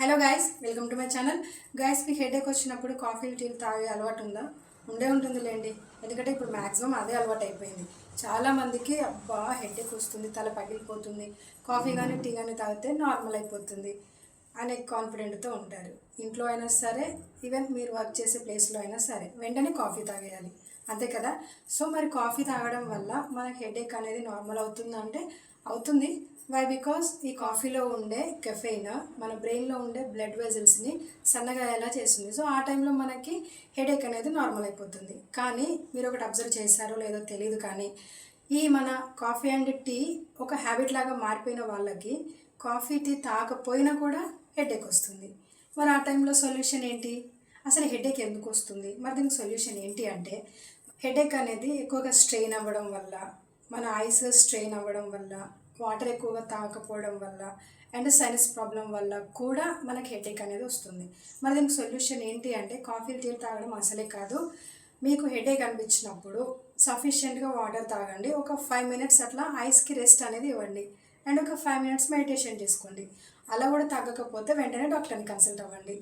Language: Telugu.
Hello guys welcome to my channel guys మీకు హెడేక్ వచ్చినప్పుడు కాఫీ టీ తాగే అలవాటు ఉందా? ఉండే ఉంటుంది లేండి ఎందుకంటే ఇప్పుడు మ్యాక్సిమం అదే అలవాటు అయిపోయింది. చాలామందికి అబ్బా హెడేక్ వస్తుంది తల పగిలిపోతుంది. కాఫీ కానీ టీ కానీ తాగితే నార్మల్ అయిపోతుంది అనే కాన్ఫిడెంట్తో ఉంటారు. ఇంట్లో అయినా సరే ఈవెన్ మీరు వర్క్ చేసే ప్లేస్లో అయినా సరే వెంటనే కాఫీ తాగేయాలి. అంతే కదా? సో మరి కాఫీ తాగడం వల్ల మనకు హెడేక్ అనేది నార్మల్ అవుతుందా? అంటే అవుతుంది. వై బికాస్ ఈ కాఫీలో ఉండే కెఫెయిన్ మన బ్రెయిన్లో ఉండే బ్లడ్ వెజల్స్ని సన్నగా ఎలా చేస్తుంది. సో ఆ టైంలో మనకి హెడేక్ అనేది నార్మల్ అయిపోతుంది. కానీ మీరు ఒకటి అబ్జర్వ్ చేశారో లేదో తెలియదు కానీ ఈ మన కాఫీ అండ్ టీ ఒక హ్యాబిట్ లాగా మారిపోయిన వాళ్ళకి కాఫీ టీ తాగపోయినా కూడా హెడేక్ వస్తుంది. మరి ఆ టైంలో సొల్యూషన్ ఏంటి? అసలు హెడేక్ ఎందుకు వస్తుంది? మరి దీనికి సొల్యూషన్ ఏంటి అంటే హెడేక్ అనేది ఎక్కువగా స్ట్రెయిన్ అవ్వడం వల్ల మన ఐస్ స్ట్రెయిన్ అవ్వడం వల్ల వాటర్ ఎక్కువగా తాగకపోవడం వల్ల అండ్ సైనస్ ప్రాబ్లం వల్ల కూడా మనకి హెడేక్ అనేది వస్తుంది. మరి దీనికి సొల్యూషన్ ఏంటి అంటే కాఫీ టీ తాగడం అసలే కాదు. మీకు హెడేక్ అనిపించినప్పుడు సఫిషియెంట్గా వాటర్ తాగండి. ఒక ఫైవ్ మినిట్స్ అట్లా ఐస్కి రెస్ట్ అనేది ఇవ్వండి. అండ్ ఒక ఫైవ్ మినిట్స్ మెడిటేషన్ చేసుకోండి. అలా కూడా తగ్గకపోతే వెంటనే డాక్టర్ని కన్సల్ట్ అవ్వండి.